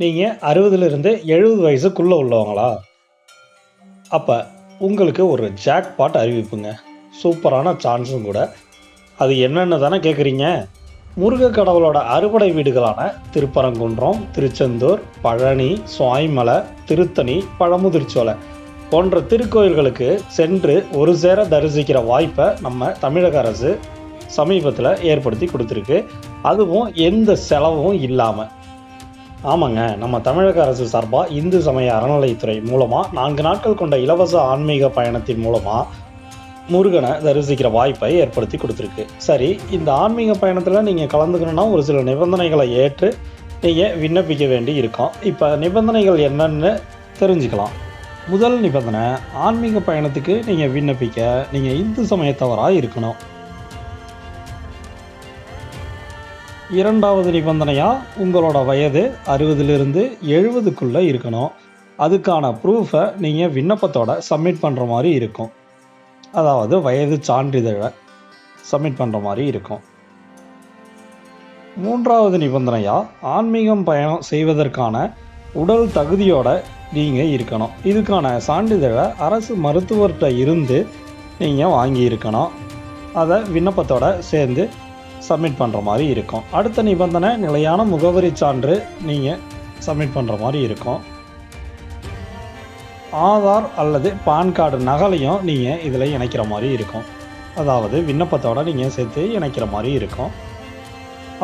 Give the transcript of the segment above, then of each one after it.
நீங்கள் அறுபதுலேருந்து எழுபது வயசுக்குள்ளே உள்ளவங்களா? அப்போ உங்களுக்கு ஒரு ஜாக்பாட் அறிவிப்புங்க. சூப்பரான சான்ஸும் கூட. அது என்னென்னு தானே கேட்குறீங்க முருக கடவுளோட அறுபடை வீடுகளான திருப்பரங்குன்றம் திருச்செந்தூர் பழனி சுவாய்மலை திருத்தணி பழமுதிர்ச்சோலை போன்ற திருக்கோயில்களுக்கு சென்று ஒரு சேர தரிசிக்கிற வாய்ப்பை நம்ம தமிழக அரசு சமீபத்தில் ஏற்படுத்தி கொடுத்துருக்கு. அதுவும் எந்த செலவும் இல்லாமல் ஆமாங்க நம்ம தமிழக அரசு சார்பாக இந்து சமய அறநிலைத்துறை மூலமாக நான்கு நாட்கள் கொண்ட இலவச ஆன்மீக பயணத்தின் மூலமாக முருகனை தரிசிக்கிற வாய்ப்பை ஏற்படுத்தி கொடுத்துருக்கு. சரி இந்த ஆன்மீக பயணத்தில் நீங்கள் கலந்துக்கணுன்னா ஒரு சில நிபந்தனைகளை ஏற்று நீங்கள் விண்ணப்பிக்க வேண்டி இருக்கும். இப்போ நிபந்தனைகள் என்னன்னு தெரிஞ்சுக்கலாம். முதல் நிபந்தனை ஆன்மீக பயணத்துக்கு நீங்கள் விண்ணப்பிக்க நீங்கள் இந்து சமயத்தவராக இருக்கணும். இரண்டாவது நிபந்தனையாக உங்களோட வயது அறுபதுலேருந்து எழுபதுக்குள்ளே இருக்கணும். அதுக்கான ப்ரூஃபை நீங்கள் விண்ணப்பத்தோட சப்மிட் பண்ணுற மாதிரி இருக்கும். அதாவது வயது சான்றிதழை சப்மிட் பண்ணுற மாதிரி இருக்கும். மூன்றாவது நிபந்தனையாக ஆன்மீகம் பயணம் செய்வதற்கான உடல் தகுதியோட நீங்கள் இருக்கணும். இதுக்கான சான்றிதழை அரசு மருத்துவர்கிட்ட இருந்து நீங்கள் வாங்கி இருக்கணும் அதை விண்ணப்பத்தோடு சேர்ந்து சப்மிட் பண்ணுற மாதிரி இருக்கும். அடுத்த நிபந்தனை நிலையான முகவரி சான்று நீங்கள் சப்மிட் பண்ணுற மாதிரி இருக்கும். ஆதார் அல்லது பான் கார்டு நகலையும் நீங்கள் இதில் இணைக்கிற மாதிரி இருக்கும். அதாவது விண்ணப்பத்தோடு நீங்கள் சேர்த்து இணைக்கிற மாதிரி இருக்கும்.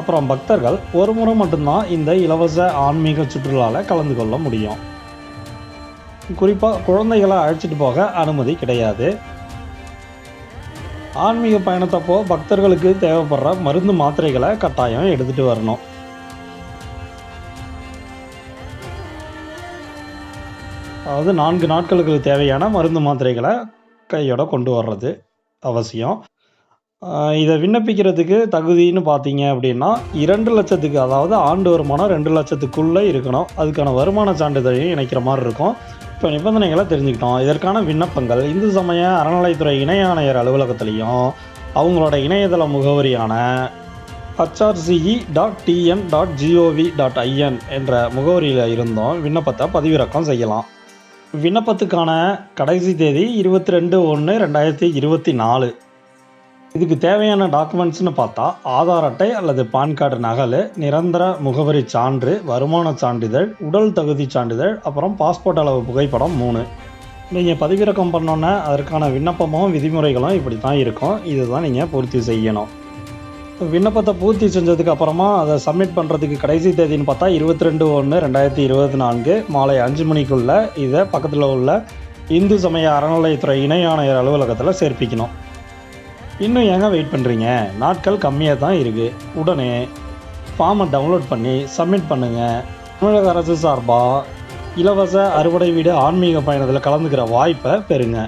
அப்புறம் பக்தர்கள் ஒரு முறை மட்டும்தான் இந்த இலவச ஆன்மீக சுற்றுலாவில் கலந்து கொள்ள முடியும். குறிப்பாக குழந்தைகளை அழைச்சிட்டு போக அனுமதி கிடையாது. ஆன்மீக பயணத்தப்போ பக்தர்களுக்கு தேவைப்படுற மருந்து மாத்திரைகளை கட்டாயம் எடுத்துகிட்டு வரணும். அதாவது நான்கு நாட்களுக்கு தேவையான மருந்து மாத்திரைகளை கையோட கொண்டு வர்றது அவசியம். இதை விண்ணப்பிக்கிறதுக்கு தகுதின்னு பார்த்தீங்க அப்படின்னா இரண்டு லட்சத்துக்கு அதாவது ஆண்டு வருமானம் ரெண்டு லட்சத்துக்குள்ளே இருக்கணும். அதுக்கான வருமான சான்றிதழையும் இணைக்கிற மாதிரி இருக்கும். இப்போ நிபந்தனைகளை தெரிஞ்சுக்கிட்டோம். இதற்கான விண்ணப்பங்கள் இந்து சமய அறநிலைத்துறை இணை ஆணையர் அலுவலகத்திலையும் அவங்களோட இணையதள முகவரியான HRCE dot TN dot GOV dot IN என்ற முகவரியில் இருந்தும் விண்ணப்பத்தை பதிவிறக்கம் செய்யலாம். விண்ணப்பத்துக்கான கடைசி தேதி இருபத்தி ரெண்டு ஒன்று ரெண்டாயிரத்தி இருபத்தி நாலு. இதுக்கு தேவையான டாக்குமெண்ட்ஸ்னு பார்த்தா ஆதார் அட்டை அல்லது பான் கார்டு நகல் நிரந்தர முகவரி சான்று வருமான சான்றிதழ் உடல் தகுதி சான்றிதழ் அப்புறம் பாஸ்போர்ட் அளவு புகைப்படம் மூணு. நீங்கள் பதிவிறக்கம் பண்ணோன்னே அதற்கான விண்ணப்பமும் விதிமுறைகளும் இப்படி தான் இருக்கும். இதுதான் நீங்கள் பூர்த்தி செய்யணும். விண்ணப்பத்தை பூர்த்தி செஞ்சதுக்கு அப்புறமா அதை சப்மிட் பண்ணுறதுக்கு கடைசி தேதின்னு பார்த்தா இருபத்தி ரெண்டு ஒன்று ரெண்டாயிரத்தி இருபத்தி நான்கு மாலை அஞ்சு மணிக்குள்ளே இதை பக்கத்தில் உள்ள இந்து சமய அறநிலையத்துறை இணை ஆணையர் அலுவலகத்தில் சேர்ப்பிக்கணும். இன்னும் ஏங்க வெயிட் பண்ணுறீங்க நாட்கள் கம்மியாக தான் இருக்குது உடனே ஃபார்மை டவுன்லோட் பண்ணி சப்மிட் பண்ணுங்கள் தமிழக அரசு சார்பாக இலவச அறுவடை வீடு ஆன்மீக பயணத்தில் கலந்துக்கிற வாய்ப்பை பெறுங்க.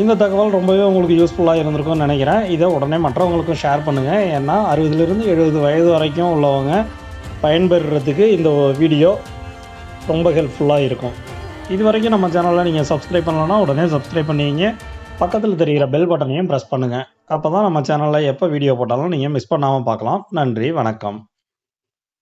இந்த தகவல் ரொம்பவே உங்களுக்கு யூஸ்ஃபுல்லாக இருந்திருக்கும்னு நினைக்கிறேன். இதை உடனே மற்றவங்களுக்கும் ஷேர் பண்ணுங்கள் ஏன்னா அறுபதுலேருந்து எழுபது வயது வரைக்கும் உள்ளவங்க பயன்பெறுறதுக்கு இந்த வீடியோ ரொம்ப ஹெல்ப்ஃபுல்லாக இருக்கும். இது வரைக்கும் நம்ம சேனலில் நீங்கள் சப்ஸ்கிரைப் பண்ணலன்னா உடனே சப்ஸ்கிரைப் பண்ணிங்க பக்கத்தில் தெரிகிற பெல் பட்டனையும் ப்ரெஸ் பண்ணுங்கள் அப்போ தான் நம்ம சேனலில் எப்போ வீடியோ போட்டாலும் நீங்கள் மிஸ் பண்ணாமல் பார்க்கலாம். நன்றி வணக்கம்.